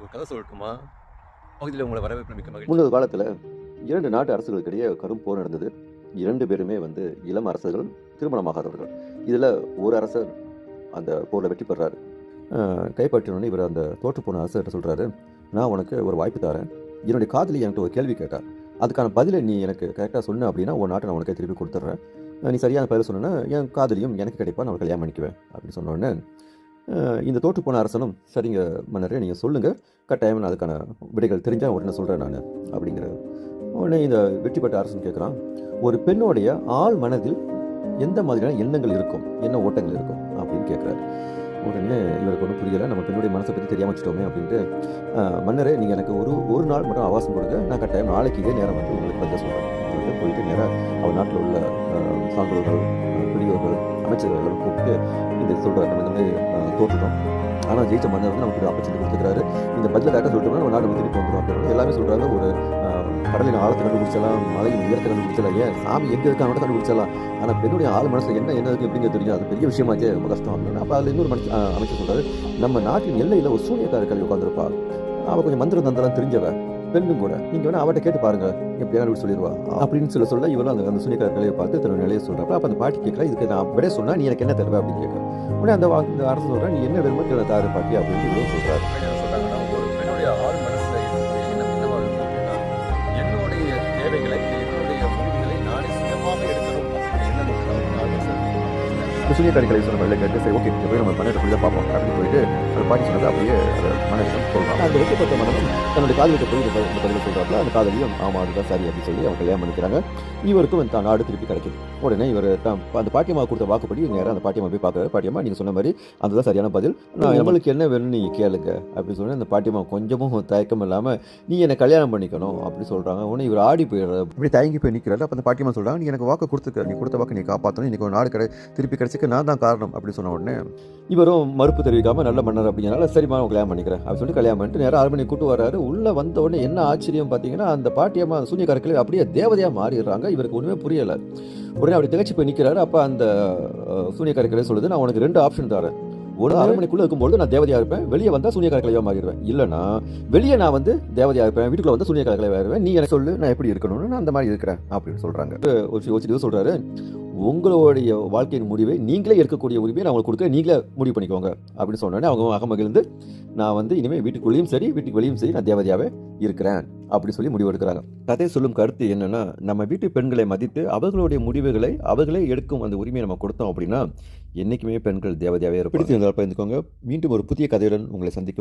ஒரு கதை சொல்லட்டுமா? பகுதியில் உங்களை வரவேற்பு மிக்க மகிழ்ச்சி. முன்னொரு காலத்தில் இரண்டு நாட்டு அரசுகளுக்கிடையே கரும் போர் நடந்தது. இரண்டு பேருமே வந்து இளம் அரசர்கள் திருமணமாகாதவர்கள் இதில் ஒரு அரசர் அந்த போரில் வெற்றி பெறாரு. கைப்பற்றினோடனே இவர் அந்த தோற்றுப்போன அரசர்கிட்ட சொல்கிறாரு நான் உனக்கு ஒரு வாய்ப்பு தரேன். என்னுடைய காதலி என்கிட்ட ஒரு கேள்வி கேட்டார் அதுக்கான பதிலை நீ எனக்கு கரெக்டாக சொன்ன அப்படின்னா உன் நாட்டை நான் உனக்கு திருப்பி கொடுத்துட்றேன். நீ சரியான பதில் சொன்னேன்னா என் காதலியும் எனக்கு கிடைப்பா நான் கல்யாணம் பண்ணிக்குவேன். அப்படின்னு சொன்னோடனே இந்த தோற்று போன அரசனும் சரிங்க மன்னரே நீங்கள் சொல்லுங்கள் கட்டாயம் நான் அதுக்கான விடைகள் தெரிஞ்சால் உடனே சொல்கிறேன் நான் அப்படிங்கிற உடனே இந்த வெற்றி பெற்ற அரசன் கேட்குறான் ஒரு பெண்ணுடைய ஆள் மனதில் எந்த மாதிரியான எண்ணங்கள் இருக்கும்? என்ன ஓட்டங்கள் இருக்கும்? அப்படின்னு கேட்குறாரு உடனே இவருக்கு ஒன்றும் புரியலை நம்ம பெண்ணுடைய மனசை பற்றி தெரியாமல் வச்சுட்டோமே அப்படின்ட்டு மன்னரே நீங்கள் எனக்கு ஒரு ஒரு நாள் மட்டும் ஆவாசம் கொடுங்க. நான் கட்டாயம் நாளைக்கு இதே நேரம் வந்து உங்களுக்கு பதில் சொல்கிறேன் சொல்லிட்டு போயிட்டு நேராக அவர் நாட்டில் உள்ள சான்றோர்கள் பெரியோர்கள் அமைச்சர்கள் எல்லாரும் கூப்பிட்டு இந்த சொல்கிறார் நம்ம இந்த மாதிரி தோற்றுட்டோம். ஆனால் ஜெயிச்ச மன்னர் வந்து நமக்கு ஆப்பர்ச்சுனிட்டி கொடுத்துக்கிறாரு இந்த பதில கரெக்டாக சொல்லிட்டோம்னா நம்ம நாடு திருப்பி வந்துடும் அப்படின்னு எல்லாமே சொல்கிறாங்க ஒரு கடலின் ஆழத்தை கண்டுபிடிச்சலாம் மலையின் உயரத்தை கண்டுபிடிச்சலாம் ஏன்? சாமி எங்கே இருக்காங்க கண்டுபிடிச்சலாம் ஆனால் பெண்ணுடைய ஆள் மனசில் என்ன என்ன இருக்குது எப்படிங்க தெரியும் அது பெரிய விஷயமாச்சே ரொம்ப கஷ்டம் அப்படின்னு. அப்போ அதில் இன்னொரு மனுஷன் அமைச்சர் சொல்கிறாரு நம்ம நாட்டின் எல்லையில் ஒரு சூரியக்காரர் கல்வி உட்காந்துருப்பா அவள் கொஞ்சம் மந்திர தந்திரம் தெரிஞ்சவ. பெண்ணும் கூட. நீங்கள் வேணா அவட்ட கேட்டு பாருங்க. எப்படியான அப்படி சொல்லிடுவா. அப்படின்னு சொல்ல சொல்ல இவரும் அந்த அந்த கலையை பார்த்து தன்னோட நிலையை சொல்கிறப்ப அப்போ அந்த பாட்டி கேட்கல இதுக்கு நான் விட சொன்னா நீ எனக்கு என்ன தருவ அப்படின்னு கேட்குறேன் உடனே அந்த அரசு சொல்கிறேன் நீ என்ன விரும்ப தாரு பாட்டி அப்படின்னு இவரும் சொல்கிறாரு என்ன ஒரு பெண்ணுடைய சூனியக்காரி கலை சொன்ன மாதிரி கேட்டு சரி ஓகே போய் நம்ம பண்ணிட்டு சொல்லி பார்ப்போம். அப்படின்னு போயிட்டு அந்த பாட்டி சொன்னது அப்படியே அதை மனைவிடம் சொல்கிறான் அந்த வெற்றிப்பட்ட மனமும் தன்னுடைய காதலிட்ட போய் இந்த பதில சொல்கிறாப்புல அந்த காதலியும் ஆமாம் அதுதான் சரி அப்படின்னு சொல்லி அவங்க கல்யாணம் பண்ணிக்கிறாங்க. இவருக்கும் தான் நாடு திருப்பி கிடைக்குது. உடனே இவர் தான் அந்த பாட்டியம்மா கொடுத்த வாக்குப்படி நேரம் அந்த பாட்டியம்மா போய் பார்க்குறாரு. பாட்டியம்மா நீங்கள் சொன்ன மாதிரி அதுதான் சரியான பதில். நான் நம்மளுக்கு என்ன வேணும்னு நீ கேளுங்க அப்படின்னு சொன்னேன் அந்த பாட்டியம்மா கொஞ்சமும் தயக்கம் இல்லாமல் நீ என்னை கல்யாணம் பண்ணிக்கணும் அப்படி சொல்கிறாங்க உடனே இவர் ஆடி போயிடுறாரு. இப்படி தயங்கி போய் நிற்கிறாரு அப்போ அந்த பாட்டியம்மா சொல்கிறாங்க நீ எனக்கு வாக்கு கொடுத்துருக்க நீ கொடுத்த வாக்கு நீ காப்பாற்றணும் இன்னைக்கு ஒரு நாடு கிடை திருப்பி கிடைச்சிக்க நான் தான் காரணம் அப்படின்னு சொன்ன உடனே இவரும் மறுப்பு தெரிவிக்காம நல்ல மன்னர் அப்படிங்கிறனால சரிம்மா நான் கல்யாணம் பண்ணிக்கிறேன். அப்படின்னு சொல்லி கல்யாணம் பண்ணிட்டு நேரம் அரண்மனை கூட்டு வராரு உள்ள வந்த உடனே என்ன ஆச்சரியம் பார்த்தீங்கன்னா அந்த பாட்டியம்மா அந்த சூனியக்காரர்கள் அப்படியே தேவதையா மாறிடுறாங்க. இவருக்கு ஒண்ணுமே புரியல. உடனே அப்படி திகச்சு போய் நிற்கிறாரு அப்போ அந்த சூனியக்காரர்களே சொல்லுது நான் உனக்கு ரெண்டு ஆப்ஷன் தரேன். ஒரு அரண்மனைக்குள்ள இருக்கும்போது நான் தேவதையா இருப்பேன். வெளியே வந்தா சூனியக்காரர்களையா மாறிடுவேன். இல்லைன்னா வெளியே நான் வந்து தேவதையா இருப்பேன். வீட்டுக்குள்ள வந்து சூனியக்காரர்களையா இருப்பேன் நீ எனக்கு சொல்லு நான் எப்படி இருக்கணும்னு நான் அந்த மாதிரி இருக்கிறேன். அப்படின்னு சொல்றாங்க. ஒரு சி- ஒரு சில சொல்றாரு. உங்களுடைய வாழ்க்கையின் முடிவை நீங்களே எடுக்கக்கூடிய உரிமையை நான் உங்களுக்கு கொடுக்க நீங்களே முடிவு பண்ணிக்கோங்க அப்படின்னு சொன்னோடனே அவங்க அகமகிழ்ந்து நான் வந்து இனிமேல் வீட்டுக்குள்ளேயும் சரி வீட்டுக்கு வெளியும் சரி நான் தேவதையாகவே இருக்கிறேன் அப்படி சொல்லி முடிவு எடுக்கிறாங்க. கதை சொல்லும் கருத்து என்னென்னா நம்ம வீட்டு பெண்களை மதித்து அவர்களுடைய முடிவுகளை அவர்களே எடுக்கும் அந்த உரிமையை நம்ம கொடுத்தோம் அப்படின்னா என்றைக்குமே பெண்கள் தேவதையாகவே இருப்பாங்க. பிடித்திருந்தால் பயந்துக்கோங்க. மீண்டும் ஒரு புதிய கதையுடன் உங்களை சந்திக்கும்